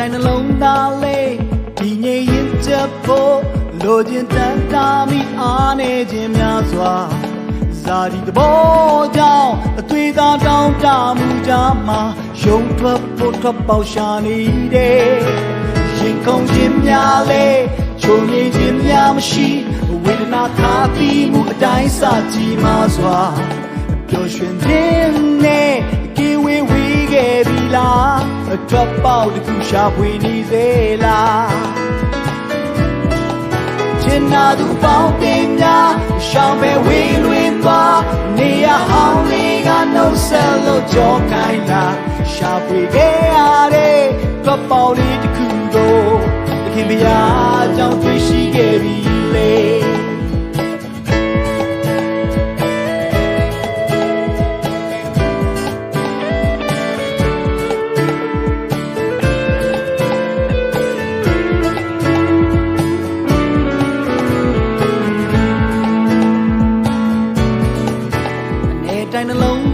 သားလေးဒီငြိမ်ရင်ချက်ဖို့လိုချင်တန်တာမိအားနေခြင်းများစွာဇာတိတဘောကြောင့်အသွေးသားတောင်းတမှုကြမှာရုံထွက်ဖို့ထွက်ပေါက်ရှာနေတယ်ရင်ခုန်ခြင်းများလေချုံငိမ့်ခြင်းများမရှိဝေဒနာသာတိမှုအတိုင်းစာကြည်မှာစွာပျော်ရွှင်ခြင်းနဲ့ကေဝေဝေးခဲ့ပြီလားအ ထွက်ပေါက်တစ်ခုရှာဖွေနေစေလားချင်နာသူပေါင်းတင်များရှောင်းပဲဝေးလွင်သွားနေရဟောင်းလေးကနှုတ်ဆက်လို့ကြောခိုင်းလာရှာဖွေခဲ့ရတဲ့ကပောက်လေးတစ်ခုတော့သခင်ဘုရားကြောင့်တွေ့ရှိခဲ့ပြီ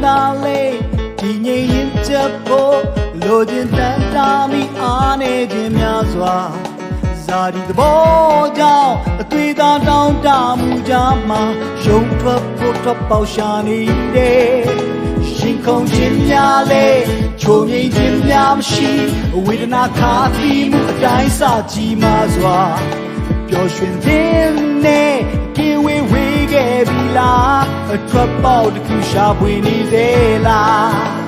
နှလုံးသားလေးဒီငြိမ်ရင်ချက်ဖို့လိုချင်တန်တာမိအားနေခြင်းများစွာဇာတိသဘောကြောင့်အသွေးသားတောင်းတမှုကြမှာရုံထွက်ဖို့ထွက်ပေါက်ရှာနေတယ်ရှင်ခုန်ခြင်းများလေချိုငိမ့်ခြင်းများမရှိဝေဒနာခါတိမှုအတိုင်းစာကြည်မှာစွာပျော်ရွှင်ခြင်းနဲ့ကေဝေဝေးခဲ့ပြီလား အထွက်ပေါက်တစ်ခုရှာဖွေနေသေးလား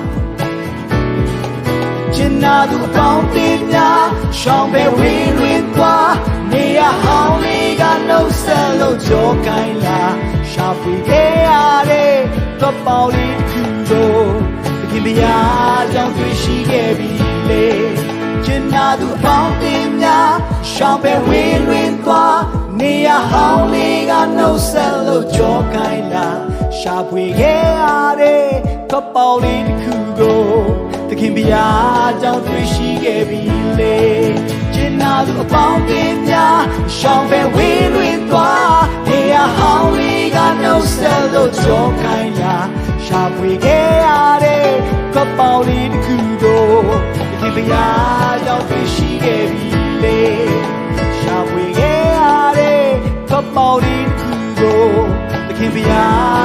ကျင်နာသူအပေါင်းတင်များရှောင်းပဲဝေးလွင်သွားနေရဟောင်းလေးကနှုတ်ဆက်လို့ကြောကိုင်းလာရှာဖွေခဲ့ရတဲ့ထွက်ပေါက်လေးတစ်ခုတော့သခင်ဗျာကြောင့်တွေ့ရှိခဲ့ပြီလေကျင်နာသူအပေါင်းတင်များရှောင်းပဲဝေးလွင်သွားနေရဟောင်းလေးကနှုတ်ဆက်လို့ကြောကိုင်းလာ ရှာဖွေခဲ့ရတဲ့ကပောက်လေးတစ်ခုကိုသခင်ဗျာကြောင့်တွေ့ရှိခဲ့ပြီလေကျင်နာသူအပေါင်းတင်များရှောင်းပဲဝေးလွင်သွားနေရဟောင်းလေးကနှုတ်ဆက်လို့ကြောကိုင်းလာရှာဖွေခဲ့ရတဲ့ကပောက်လေးတစ်ခုကိုသခင်ဗျာကြောင့်တွေ့ရှိခဲ့ပြီလေရှာဖွေခဲ့ရတဲ့ကပောက်လေးတစ်ခုကိုသခင်ဗျာကြောင့်တွေ့ရှိခဲ့ပြီ